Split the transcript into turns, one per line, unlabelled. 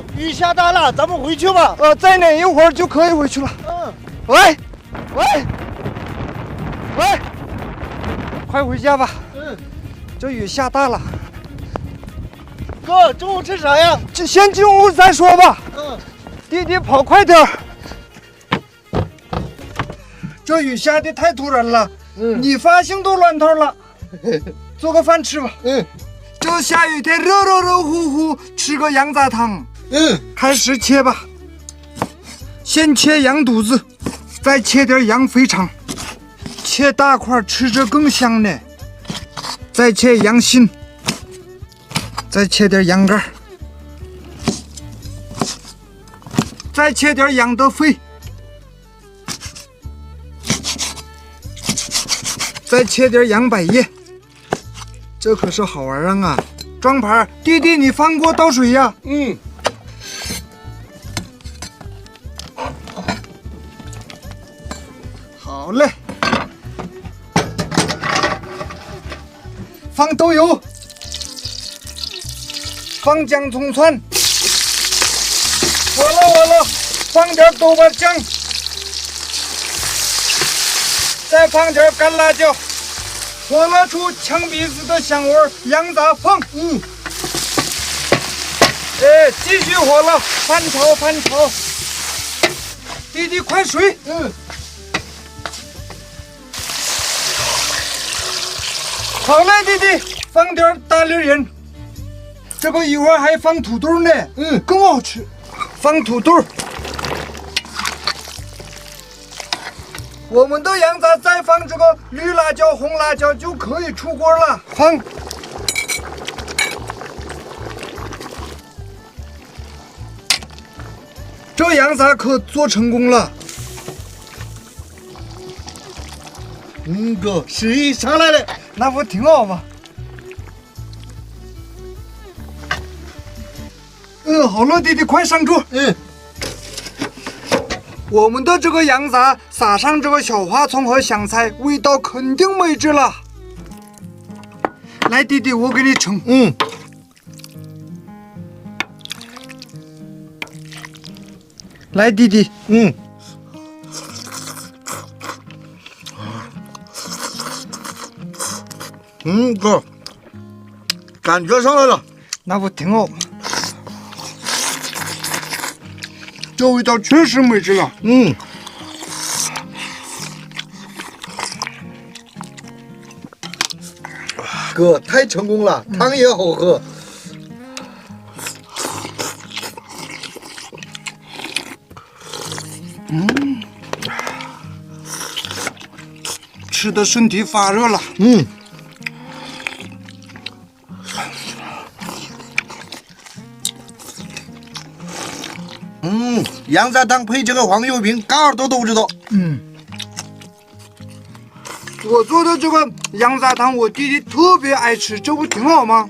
哥，雨下大了，咱们回去吧。
呃，再忍一会儿就可以回去了。
嗯，
喂，喂，喂，快回家吧，
嗯，
这雨下大了，
哥，中午吃啥呀？
就先进屋再说吧。
嗯，
弟弟跑快点儿，这雨下的太突然了，
嗯
你发型都乱套了。做个饭吃吧。
嗯
这下雨天热热热乎乎，吃个羊杂汤。
嗯，
开始切吧，先切羊肚子，再切点羊肥肠，切大块吃着更香呢。再切羊心，再切点羊肝，再切点羊的肺，再切点羊百叶。这可是好玩儿啊！装盘，弟弟，你放锅倒水呀、
嗯，
好嘞，放豆油，放姜葱蒜，火了火了，放点豆瓣酱，再放点干辣椒，火辣出呛鼻子的香味儿，羊杂放，
嗯，
哎，继续火了，翻炒翻炒，弟弟快水，
嗯，
好嘞，弟弟，放点大粒盐，这个一会儿还放土豆呢，
嗯
更好吃。放土豆，我们的羊杂再放这个绿辣椒、红辣椒就可以出锅了。放，这羊杂可做成功了。
嗯，哥，水上来了。
那不挺好吗？嗯，好了，弟弟，快上桌。
嗯，
我们的这个羊杂撒上这个小花葱和香菜，味道肯定美极了。来，弟弟，我给你盛。
嗯，
来，弟弟，
嗯，嗯，哥，感觉上来了，
那不挺好吗？这味道确实美极了。
嗯，哥，太成功了，汤也好喝。
嗯吃的身体发热了。
嗯，嗯，羊杂汤配这个黄油饼，嘎耳朵都知道。
嗯，我做的这个羊杂汤，我弟弟特别爱吃，这不挺好吗？